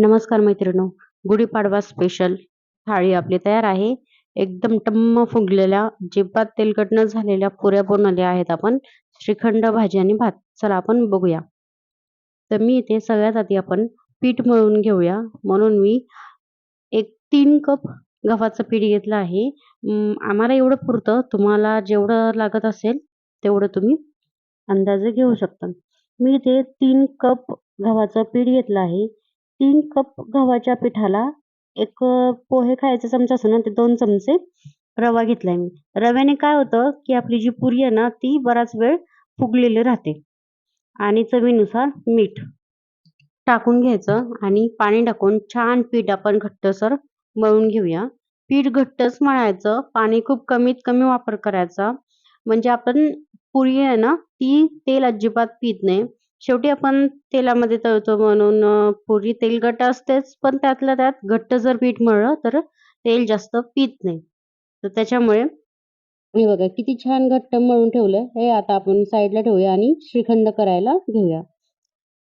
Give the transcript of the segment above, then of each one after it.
नमस्कार मैत्रिणो गुढीपाडवा स्पेशल थाळी आपली तयार आहे. एकदम टम्म फुगलेल्या जिब्बात तेलकट न झालेल्या पुऱ्या बनवल्या आहेत आपण. श्रीखंड भाजी आणि भात. चला आपण बघूया. तर मी इथे सगळ्यात आधी आपण पीठ मळून घेऊया. म्हणून मी एक तीन कप गव्हाचं पीठ घेतलं आहे. आम्हाला एवढं पुरतं. तुम्हाला जेवढं लागत असेल तेवढं तुम्ही अंदाजे घेऊ शकता. मी इथे तीन कप गव्हाचं पीठ घेतलं आहे. तीन कप गव्हाच्या पिठाला एक पोहे खायचा चमचा असतो ना ते दोन चमचे रवा घेतलाय मी. रव्याने काय होतं की आपली जी पुरी आहे ना ती बराच वेळ फुगलेली राहते. आणि चवीनुसार मीठ टाकून घ्यायचं आणि पाणी टाकून छान पीठ आपण घट्टसर मळून घेऊया. पीठ घट्टच मळायचं पाणी खूप कमीत कमी वापर करायचा. म्हणजे आपण पुरी आहे ना ती तेल अजिबात पित नाही. शेवटी आपण तेलामध्ये तळतो म्हणून अ, पुरी तेलकट असतेच पण त्यातल्या त्यात घट्ट जर पीठ मळलं तर तेल जास्त पित नाही. तर त्याच्यामुळे हे बघा किती छान घट्ट मळून ठेवलं हे आता आपण साईडला ठेवूया आणि श्रीखंड करायला घेऊया.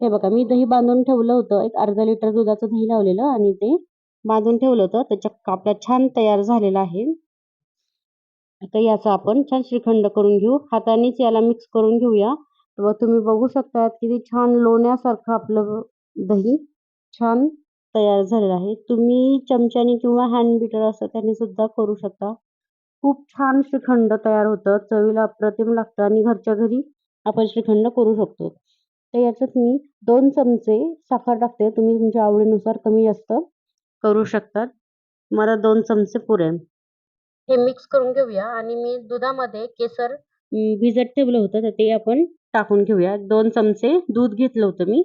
हे बघा मी दही बांधून ठेवलं होतं. एक अर्धा लिटर दुधाचं दही लावलेलं आणि ते बांधून ठेवलं होतं. त्याच्या कापड्या छान तयार झालेला आहे. आता याचा आपण छान श्रीखंड करून घेऊ. हातानेच याला मिक्स करून घेऊया. व तुम्ही बघू शकता किती छान लोण्यासारखं आपलं दही छान तयार झालेलं आहे. तुम्ही चमच्याने किंवा हँड बीटर असतं त्याने सुद्धा करू शकता. खूप छान श्रीखंड तयार होतं. चवीला अप्रतिम लागतं आणि घरच्या घरी आपण श्रीखंड करू शकतो. तर याच्यात मी दोन चमचे साखर टाकते. तुम्ही तुमच्या आवडीनुसार कमी जास्त करू शकतात. मला दोन चमचे पुरे. हे मिक्स करून घेऊया आणि मी दुधामध्ये केसर भिजत ठेवलं होतं. तर ते आपण टाकून घेऊया. दोन चमचे दूध घेतलं होतं मी.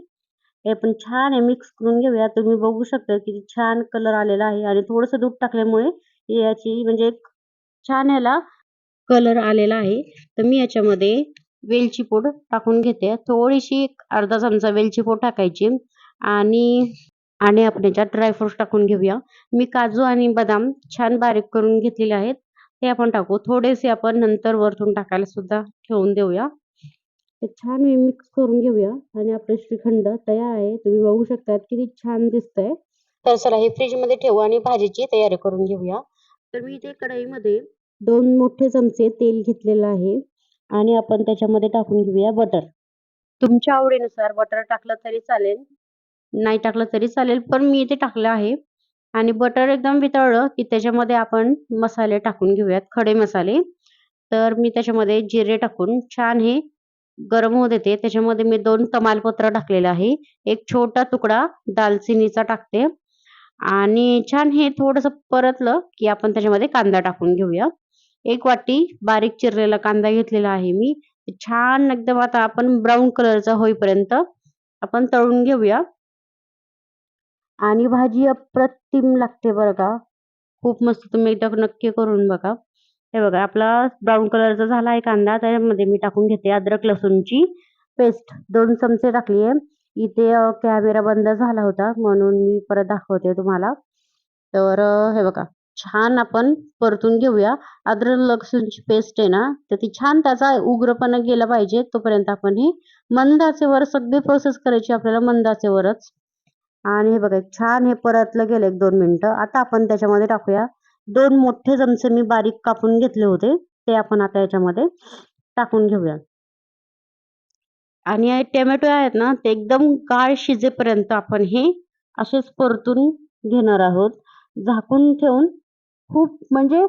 हे पण छान आहे मिक्स करून घेऊया. तुम्ही बघू शकता किती छान कलर आलेला आहे. आणि थोडंसं दूध टाकल्यामुळे याची म्हणजे एक छान याला कलर आलेला आहे. तर मी याच्यामध्ये वेलची पूड टाकून घेते. थोडीशी एक अर्धा चमचा वेलची पूड टाकायची. आणि आणि आपण याच्यात ड्रायफ्रूट्स टाकून घेऊया. मी काजू आणि बदाम छान बारीक करून घेतलेले आहेत. ते आपण टाकू. थोडेसे आपण नंतर वरतून टाकायला सुद्धा ठेवून देऊया. ते छान मी मिक्स करून घेऊया. आणि आपलं श्रीखंड तयार आहे. तुम्ही बघू शकता किती छान दिसतंय. तर चला हे फ्रीजमध्ये ठेवू आणि भाजीची तयारी करून घेऊया. तर मी इथे कढईमध्ये दोन मोठे चमचे तेल घेतलेलं आहे. आणि आपण त्याच्यामध्ये टाकून घेऊया बटर तुमच्या आवडीनुसार बटर टाकलं तरी चालेल. नाही टाकलं तरी चालेल. पण मी इथे टाकलं आहे. आणि बटर एकदम वितळलं की त्याच्यामध्ये आपण मसाले टाकून घेऊयात. खडे मसाले. तर मी त्याच्यामध्ये जिरे टाकून छान हे गरम होऊ देते त्याच्यामध्ये मी दोन तमालपत्र टाकलेलं आहे. एक छोटा तुकडा दालचिनीचा टाकते. आणि छान हे थोडंसं परतलं की आपण त्याच्यामध्ये कांदा टाकून घेऊया. एक वाटी बारीक चिरलेला कांदा घेतलेला आहे मी. छान एकदम आता आपण ब्राऊन कलरचा होईपर्यंत आपण तळून घेऊया. आणि भाजी अप्रतिम लागते बरं का. खूप मस्त तुम्ही एकदा नक्की करून बघा. हे बघा आपला ब्राऊन कलरचा झाला आहे कांदा त्यामध्ये मी टाकून घेते अद्रक लसूणची पेस्ट दोन चमचे टाकली आहे इथे कॅमेरा बंद झाला होता म्हणून मी परत दाखवते तुम्हाला. तर हे बघा छान आपण परतून घेऊया. अद्रक लसूणची पेस्ट आहे ना तर ती छान त्याचा उग्रपणा गेला पाहिजे. तोपर्यंत आपण हे मंदाचेवर सगळी प्रोसेस करायची आपल्याला मंदाचेवरच आणि हे बघा छान हे परतलं गेलं एक दोन मिनिटं. आता आपण त्याच्यामध्ये टाकूया. दोन मोठे चमचे मी बारीक कापून घेतले होते. ते आपण आता याच्यामध्ये टाकून घेऊया. आणि टोमॅटो आहेत ना ते एकदम गाळ शिजेपर्यंत आपण हे असेच परतून घेणार आहोत. झाकून ठेवून खूप म्हणजे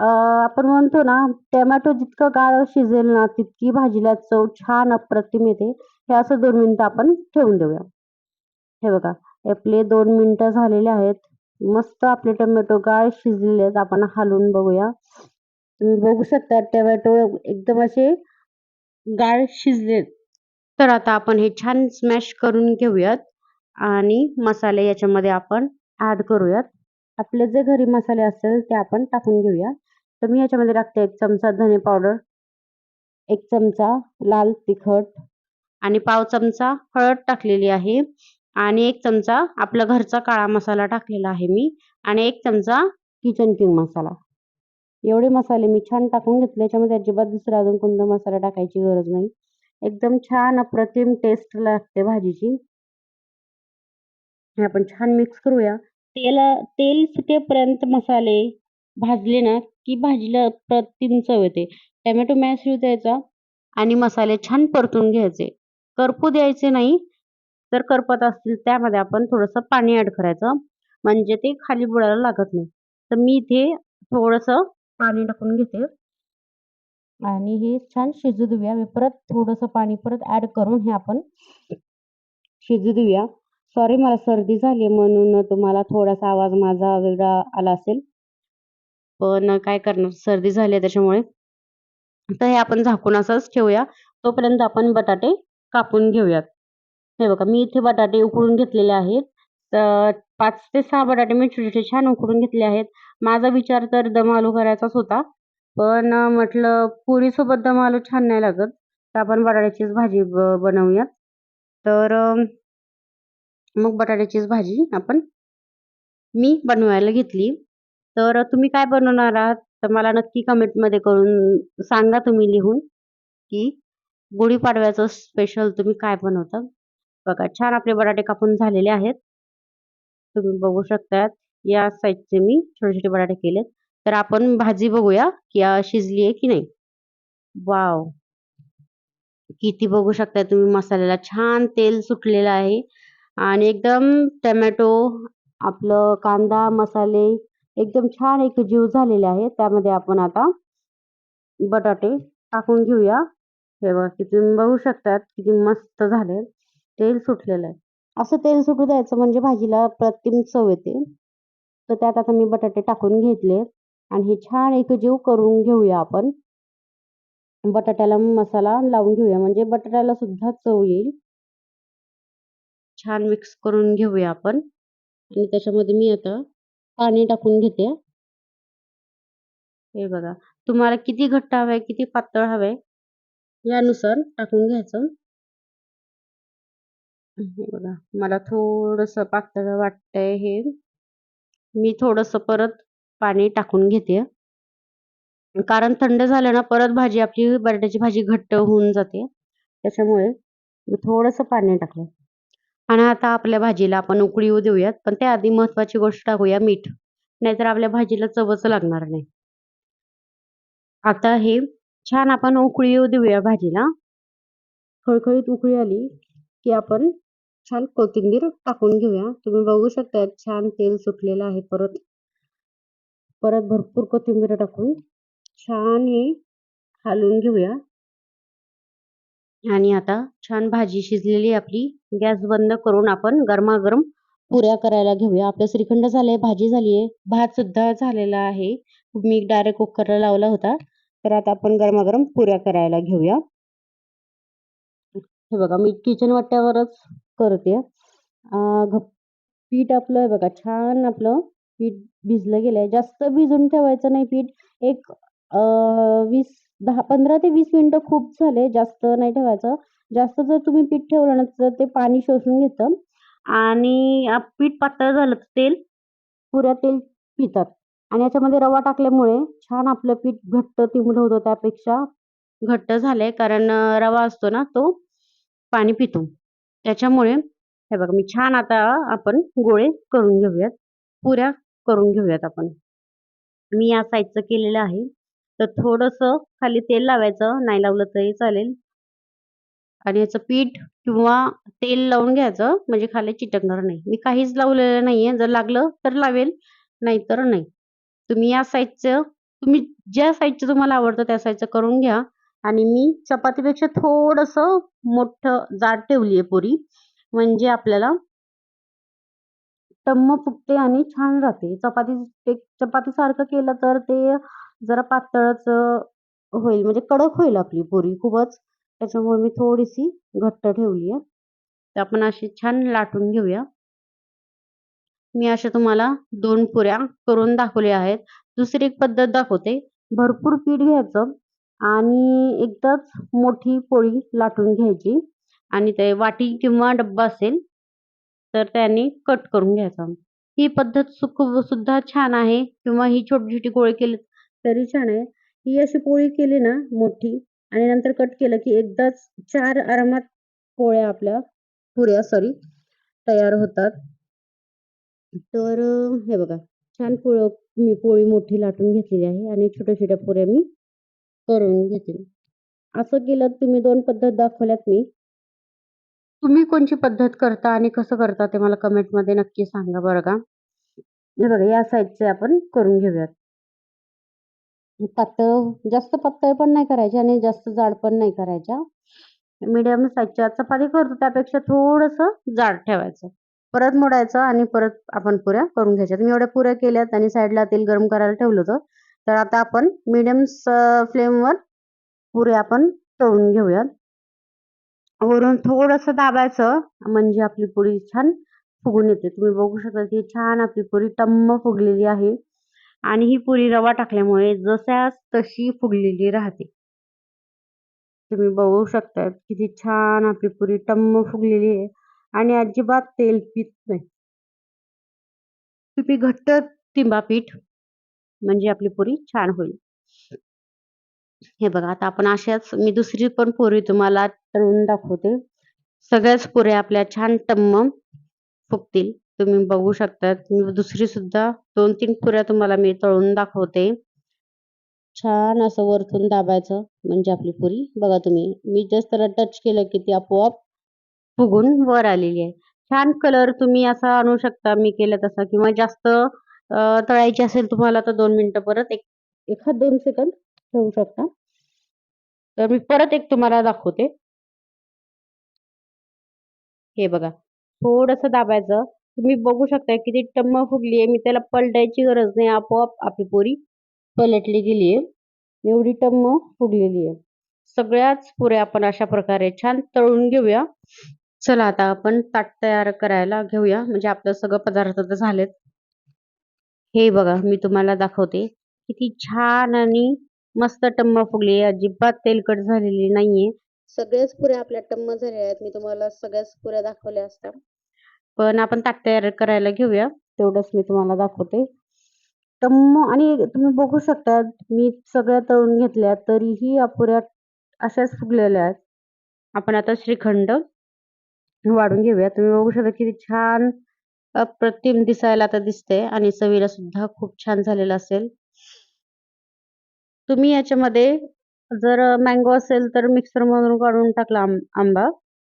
आपण म्हणतो ना टोमॅटो जितकं गाळ शिजेल ना तितकी भाजीला चव छान अप्रतिम येते. हे असं दोन मिनिटं आपण ठेवून देऊया. हे बघा आपले दोन मिनिटं झालेले आहेत. मस्त आपले टोमॅटो गाळ शिजलेले आहेत आपण हलवून बघूया. तुम्ही बघू शकता टोमॅटो एकदम असे गाळ शिजले तर आता आपण हे छान स्मॅश करून घेऊयात आणि मसाले याच्यामध्ये आपण ऍड करूयात. आपले जे घरी मसाले असतील ते आपण टाकून घेऊया. तर मी याच्यामध्ये टाकते एक चमचा धने पावडर एक चमचा लाल तिखट आणि पाव चमचा हळद टाकलेली आहे. आणि एक चमचा आपला घरचा काळा मसाला टाकलेला आहे मी आणि एक चमचा किचन किंग मसाला एवढे मसाले मी छान टाकून घेतले याच्यामध्ये अजिबात दुसरा अजून कोणता मसाला टाकायची गरज नाही एकदम छान अप्रतिम टेस्ट लागते भाजीची हे आपण छान मिक्स करूया. तेला तेल सुटेपर्यंत मसाले भाजले ना, की भाजीला अप्रतिम चव येते. टोमॅटो मॅश येऊ द्यायचा आणि मसाले छान परतून घ्यायचे. करपू द्यायचे नाही. जर करपत असतील त्यामध्ये आपण थोडंसं पाणी ॲड करायचं. म्हणजे ते खाली बुडायला लागत नाही. तर मी इथे थोडंसं पाणी टाकून घेते. आणि हे छान शिजू देऊया. मी परत थोडंसं पाणी परत ॲड करून हे आपण शिजू देऊया. सॉरी मला सर्दी झाली म्हणून तुम्हाला थोडासा आवाज माझा वेगळा आला असेल. पण काय करणार सर्दी झाली आहे त्याच्यामुळे. तर हे आपण झाकून असंच ठेवूया. तोपर्यंत आपण बटाटे कापून घेऊयात. हे बघा मी इथे बटाटे उकडून घेतलेले आहेत. तर पाच ते सहा बटाटे मी छोटे-छोटे छान उकडून घेतले आहेत. माझा विचार तर दम आलू करायचाच होता. पण म्हटलं पुरीसोबत दम आलू छान नाही लागत. तर आपण बटाट्याचीच भाजी ब बनवूयात. तर मग बटाट्याचीच भाजी आपण मी बनवायला घेतली. तर तुम्ही काय बनवणार आहात? तर मला नक्की कमेंटमध्ये करून सांगा तुम्ही लिहून, की गुढीपाडव्याचं स्पेशल तुम्ही काय बनवता? बघा छान आपले बटाटे कापून झालेले आहेत. तुम्ही बघू शकतात. या साईजचे मी छोटे-छोटे बटाटे केलेत. तर आपण भाजी बघूया, की शिजली आहे की नाही. वाव किती बघू शकता तुम्ही मसाल्याला छान तेल सुटलेलं आहे आणि एकदम टोमॅटो, आपलं कांदा, मसाले एकदम छान एक जीव झालेले आहे. त्यामध्ये आपण आता बटाटे टाकून घेऊया. हे बघा तुम्ही बघू शकतात किती मस्त झाले. तेल सुटलेलं आहे. असं तेल सुटू द्यायचं म्हणजे भाजीला प्रतिम चव येते. तर त्यात आता मी बटाटे टाकून घेतले आणि हे छान एकजीव करून घेऊया आपण. बटाट्याला मसाला लावून घेऊया म्हणजे बटाट्याला सुद्धा चव येईल. छान मिक्स करून घेऊया आपण आणि त्याच्यामध्ये मी आता पाणी टाकून घेते. हे बघा. तुम्हाला किती घट्ट हवंय, किती पातळ हवंय यानुसार टाकून घ्यायचं. हे बघा. मला थोडंसं पातळ वाटतंय हे. मी थोडंसं परत पाणी टाकून घेते. कारण थंड झालं ना परत भाजी आपली बटाट्याची भाजी घट्ट होऊन जाते. त्याच्यामुळे मी थोडंसं पाणी टाकलं. आणि आता आपल्या भाजीला आपण उकळी येऊ देऊयात. पण त्याआधी महत्त्वाची गोष्ट टाकूया मीठ. नाहीतर आपल्या भाजीला चवच लागणार नाही. आता हे छान आपण उकळी येऊ देऊया भाजीला. खळखळीत उकळी आली, की आपण छान कोथिंबीर टाकून घेऊया. तुम्ही बघू शकता छान तेल सुटलेलं आहे परत. परत भरपूर कोथिंबीर टाकून छान हे हलवून घेऊया. आणि आता छान भाजी शिजलेली आपली. गॅस बंद करून आपण गरमागरम पुऱ्या करायला घेऊया. आपलं श्रीखंड झालंय, भाजी झाली आहे, भात सुद्धा झालेला आहे. मी डायरेक्ट कुकरला लावला होता. तर आता आपण गरमागरम पुऱ्या करायला घेऊया. हे बघा मी किचन वाट्यावरच करते. घ पीठ आपलं आहे बघा छान आपलं पीठ भिजलं गेलंय. जास्त भिजून ठेवायचं नाही पीठ. एक वीस दहा पंधरा ते वीस मिनिटं खूप झाले. जास्त नाही ठेवायचं. जास्त जर तुम्ही पीठ ठेवलं ना तर ते पाणी शोषून घेतं आणि पीठ पातळ झालं तर तेल पुऱ्या तेल पितात आणि याच्यामध्ये रवा टाकल्यामुळे छान आपलं पीठ घट्ट तिमलं होतं. त्यापेक्षा घट्ट झालंय कारण रवा असतो ना तो पाणी पितो. त्याच्यामुळे हे बघा मी छान आता आपण गोळे करून घेऊयात. पुऱ्या करून घेऊयात आपण. मी या साईजचं केलेलं आहे. तर थोडंसं खाली तेल लावायचं. नाही लावलं तरी चालेल. आणि याचं पीठ किंवा तेल लावून घ्यायचं म्हणजे खाली चिटकणार नाही. मी काहीच लावलेलं नाहीये. जर लागलं तर लावेल, नाहीतर नाही. तुम्ही या साईजचं तुम्ही ज्या साईजचं तुम्हाला आवडतं त्या साईजचं करून घ्या. आणि मी चपातीपेक्षा थोडंसं मोठं जाड ठेवली आहे पुरी. म्हणजे आपल्याला टम्म फुगते आणि छान राहते. चपाती ते चपातीसारखं केलं तर ते जरा पातळच होईल म्हणजे कडक होईल आपली पुरी खूपच. त्याच्यामुळे मी थोडीशी घट्ट ठेवली आहे. तर आपण अशी छान लाटून घेऊया. मी अशा तुम्हाला दोन पुऱ्या करून दाखवल्या आहेत. दुसरी एक पद्धत दाखवते. भरपूर पीठ घ्यायचं आणि एकदाच मोठी पोळी लाटून घ्यायची आणि ते वाटी किंवा डब्बा असेल तर त्याने कट करून घ्यायचा. ही पद्धत सुक सुद्धा छान आहे किंवा ही छोटी-छोटी गोळे केली तरी छान आहे. ही अशी पोळी केली ना मोठी आणि नंतर कट केलं की एकदाच चार आरामात पोळ्या आपल्या पुऱ्या सॉरी तयार होतात. तर हे बघा छान पोळ मी पोळी मोठी लाटून घेतलेली आहे आणि छोट्या-छोट्या पुऱ्या मी करून घेतील असं केलं तुम्ही दोन पद्धत दाखवल्यात मी. तुम्ही कोणची पद्धत करता आणि कसं करता ते मला कमेंटमध्ये नक्की सांगा बरं का. हे बघा या साईजचे आपण करून घेऊयात. पातळ जास्त पातळ पण नाही करायच्या आणि जास्त जाड पण नाही करायच्या. मीडियम साईजच्या चपाती करतो त्यापेक्षा थोडंसं जाड ठेवायचं. परत मोडायचं आणि परत आपण पुऱ्या करून घ्यायच्यात. मी एवढ्या पुऱ्या केल्यात आणि साईडला तेल गरम करायला ठेवलं होतं. तर आता आपण मिडियम फ्लेमवर पुरे आपण तळून घेऊयात. वरून थोडंसं दाबायचं म्हणजे आपली पुरी छान फुगून येते. तुम्ही बघू शकता की छान आपली पुरी टम्म फुगलेली आहे आणि ही पुरी रवा टाकल्यामुळे जशास तशी फुगलेली राहते. तुम्ही बघू शकता किती छान आपली पुरी टम्म फुगलेली आहे आणि अजिबात तेल पित नाही. तुम्ही घट्ट तिंबा पीठ म्हणजे आपली पुरी छान होईल. हे बघा आता आपण अशाच मी दुसरी पण पुरी तुम्हाला तळून दाखवते. सगळ्याच पुऱ्या आपल्या छान टम्म फुगतील. तुम्ही बघू शकता दुसरी सुद्धा 2-3 पुऱ्या तुम्हाला मी तळून दाखवते. छान असं वरतून दाबायचं म्हणजे आपली पुरी बघा तुम्ही मी जस्ट त्याला टच केलं की ती आपोआप फुगून वर आलेली आहे. छान कलर तुम्ही असा आणू शकता मी केलं तसा किंवा जास्त तळायची असेल तुम्हाला तर दोन मिनिटं परत एक एखाद दोन सेकंद ठेवू शकता. तर मी परत एक तुम्हाला दाखवते. हे बघा थोडंसं दाबायचं. तुम्ही बघू शकता किती टम्म फुगली आहे. मी त्याला पलटायची गरज नाही. आपोआप आपली पोरी पलटली गेली आहे. एवढी टम्म फुगलेली आहे. सगळ्याच पुऱ्या आपण अशा प्रकारे छान तळून घेऊया. चला आता आपण ताट तयार करायला घेऊया. म्हणजे आपलं सगळं पदार्थ तर झालेत. हे बघा मी तुम्हाला दाखवते. किती छान आणि मस्त टम्म फुगली. अजिबात तेलकट झालेली नाहीये. सगळ्याच पुऱ्या आपल्या टम्म झालेल्या आहेत. मी तुम्हाला सगळ्याच पुऱ्या दाखवल्या असत्या. पण आपण ताट तयार करायला घेऊया. तेवढंच मी तुम्हाला दाखवते. टम्म आणि तुम्ही बघू शकता मी सगळ्या तळून घेतल्या तरीही या पुऱ्या अशाच फुगलेल्या आहेत. आपण आता श्रीखंड वाढून घेऊया. तुम्ही बघू शकता किती छान अप्रतिम दिसायला आता दिसते आणि चवीला सुद्धा खूप छान झालेलं असेल. तुम्ही याच्यामध्ये जर मँगो असेल तर मिक्सरमधून काढून टाकला आंबा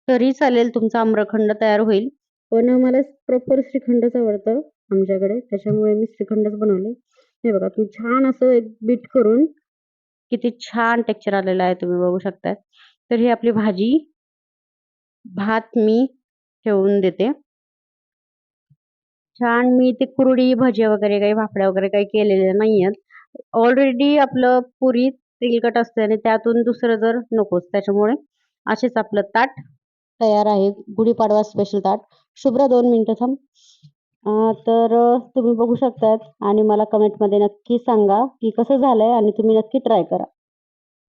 तरी चालेल तुमचा आम्रखंड तयार होईल. पण मला प्रॉपर श्रीखंडच आवडतं आमच्याकडे त्याच्यामुळे मी श्रीखंडच बनवले. हे बघा तुम्ही छान असं एक बीट करून किती छान टेक्चर आलेलं आहे तुम्ही बघू शकताय. तर ही आपली भाजी भात मी ठेवून देते. छान मी ते कुरडी, भजे वगैरे काही भाकड्या वगैरे काही केलेल्या आहेत ऑलरेडी आपलं पुरी तेलकट असते आणि त्यातून दुसरं जर नकोच त्याच्यामुळे असेच आपलं ताट तयार आहे. गुढीपाडवा स्पेशल ताट. शुभ्र दोन मिनटं थांब. तर तुम्ही बघू शकतात आणि मला कमेंटमध्ये नक्की सांगा की कसं झालंय आणि तुम्ही नक्की ट्राय करा.